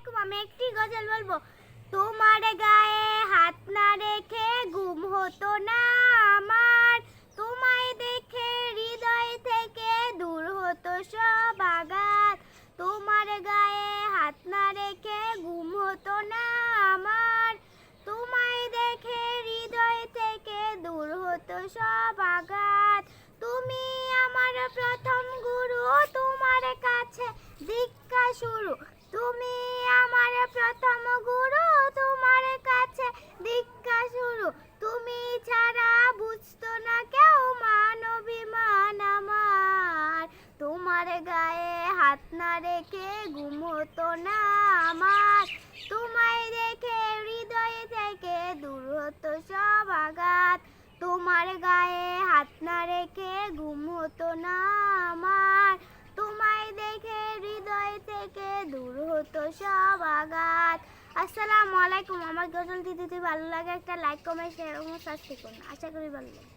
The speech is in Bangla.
আলাইকুম আমি একটি গজল বলব। তোমার গায়ে হাত না রেখে ঘুম হতো না আমার। তোমায় দেখে হৃদয় থেকে দূর হতো সব আঘাত। তোমার গায়ে হাত না রেখে ঘুম হতো না আমার। তোমায় দেখে হৃদয় থেকে দূর হতো সব আঘাত। তুমি আমার প্রথম গুরু, তোমার কাছে দীক্ষা শুরু। তুমি প্রথম গুরু তোমার কাছে দীক্ষা শুরু। তুমি ছাড়া বুঝতো না কেউ মানবী মান আমার। তোমার গায়ে হাত না রেখে ঘুম হতো না আমার। তোমায় দেখে হৃদয় থেকে দূর হতো সব আঘাত। তোমার গায়ে হাত না রেখে ঘুম হতো না হতো সব আঘাত। আসসালামু আলাইকুম। আমার গজল দিদি ভালো লাগে একটা লাইক কমেন্ট শেয়ার এবং সাবস্ক্রাইব করুন। আশা করি ভালো লাগে